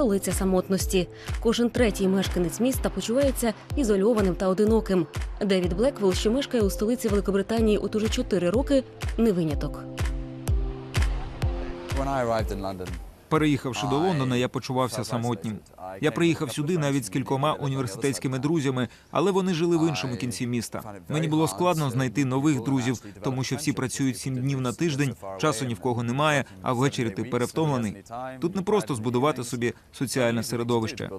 столиця самотності. Кожен третій мешканець міста почувається ізольованим та одиноким. Девід Блеквелл, що мешкає у столиці Великобританії от уже чотири роки, не виняток. Переїхавши до Лондона, я почувався самотнім. Я приїхав сюди навіть з кількома університетськими друзями, але вони жили в іншому кінці міста. Мені було складно знайти нових друзів, тому що всі працюють сім днів на тиждень, часу ні в кого немає, а ввечері ти перевтомлений. Тут не просто збудувати собі соціальне середовище.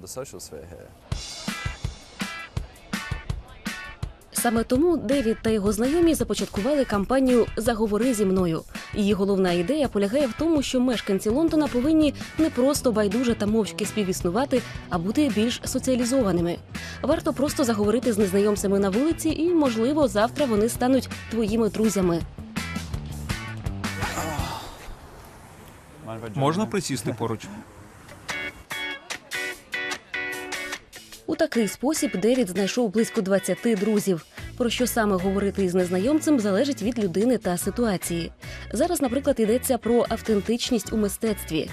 Саме тому Девід та його знайомі започаткували кампанію Заговори зі мною. Її головна ідея полягає в тому, що мешканці Лондона повинні не просто байдуже та мовчки співіснувати, а бути більш соціалізованими. Варто просто заговорити з незнайомцями на вулиці, і, можливо, завтра вони стануть твоїми друзями. Можна присісти поруч? У такий спосіб Девід знайшов близько 20 друзів. Про що саме говорити із незнайомцем залежить від людини та ситуації. Зараз, наприклад, йдеться про автентичність у мистецтві.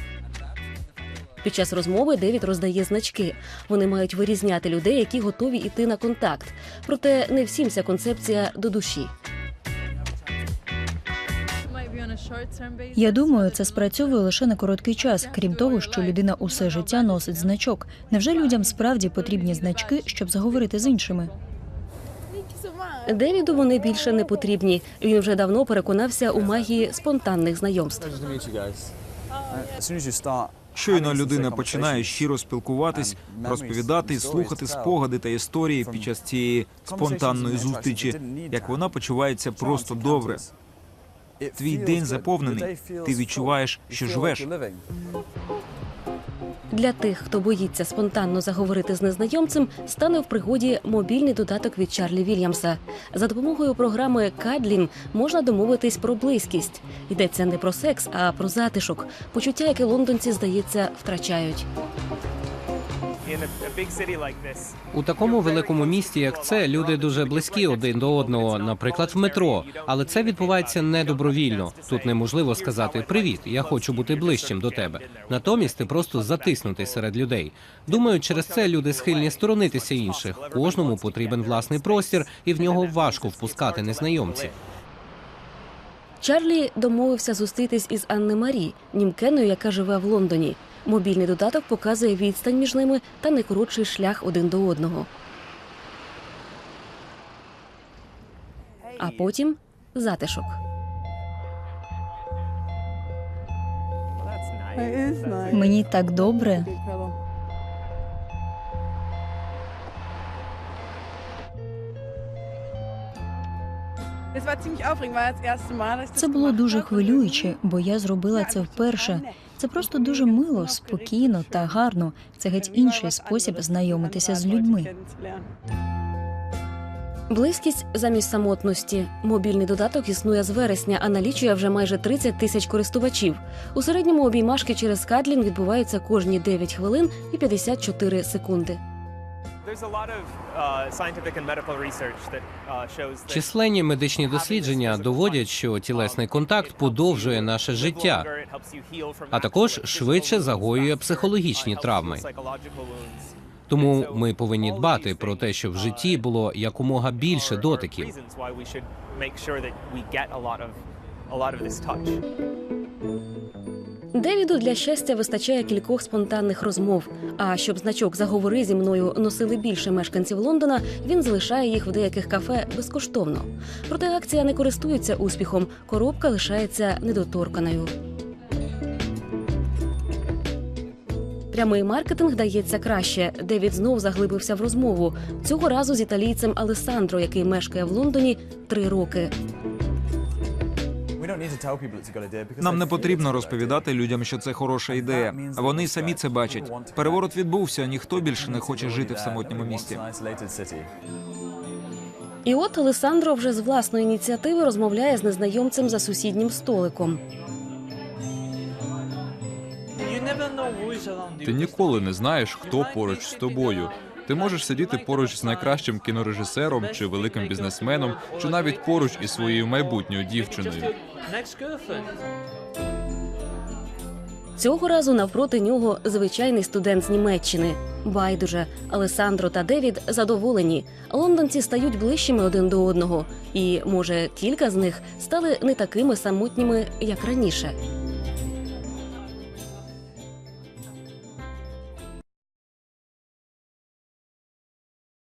Під час розмови Девід роздає значки. Вони мають вирізняти людей, які готові йти на контакт. Проте не всім ця концепція до душі. Я думаю, це спрацьовує лише на короткий час, крім того, що людина усе життя носить значок. Невже людям справді потрібні значки, щоб заговорити з іншими? Девіду вони більше не потрібні. Він вже давно переконався у магії спонтанних знайомств. Щойно людина починає щиро спілкуватись, розповідати, слухати спогади та історії під час цієї спонтанної зустрічі, як вона почувається просто добре. Твій день заповнений. Ти відчуваєш, що живеш. Для тих, хто боїться спонтанно заговорити з незнайомцем, стане в пригоді мобільний додаток від Чарлі Вільямса. За допомогою програми Кадлін можна домовитись про близькість. Йдеться не про секс, а про затишок, почуття, яке лондонці, здається, втрачають. У такому великому місті, як це, люди дуже близькі один до одного, наприклад, в метро. Але це відбувається не добровільно. Тут неможливо сказати Привіт, я хочу бути ближчим до тебе. Натомість ти просто затиснутий серед людей. Думаю, через це люди схильні сторонитися інших. Кожному потрібен власний простір, і в нього важко впускати незнайомців. Чарлі домовився зустрітись із Анне Марі, німкеною, яка живе в Лондоні. Мобільний додаток показує відстань між ними та найкоротший шлях один до одного. А потім затишок. Мені так добре. Це було дуже хвилююче, бо я зробила це вперше. Це просто дуже мило, спокійно та гарно. Це геть інший спосіб знайомитися з людьми. Близькість замість самотності. Мобільний додаток існує з вересня, а налічує вже майже 30 тисяч користувачів. У середньому обіймашки через Кадлін відбуваються кожні 9 хвилин і 54 секунди. Численні медичні дослідження доводять, що тілесний контакт подовжує наше життя, а також швидше загоює психологічні uh, травми. Тому ми повинні дбати про те, щоб в житті було якомога більше дотиків. Девіду для щастя вистачає кількох спонтанних розмов. А щоб значок заговори зі мною носили більше мешканців Лондона, він залишає їх в деяких кафе безкоштовно. Проте акція не користується успіхом. Коробка лишається недоторканою. Прямий маркетинг дається краще. Девід знов заглибився в розмову. Цього разу з італійцем Алесандро, який мешкає в Лондоні три роки. Нам не потрібно it's a good розповідати людям, що це хороша ідея. Вони самі це бачать. Переворот відбувся. Ніхто більше не хоче жити в самотньому місті. І от Олесандро вже з власної ініціативи розмовляє з незнайомцем за сусіднім столиком. Ти ніколи не знаєш, хто поруч з тобою. Ти можеш сидіти поруч з найкращим кінорежисером чи великим бізнесменом, чи навіть поруч із своєю майбутньою дівчиною. Цього разу навпроти нього звичайний студент з Німеччини. Байдуже, Алесандро та Девід задоволені. Лондонці стають ближчими один до одного, і може кілька з них стали не такими самотніми, як раніше.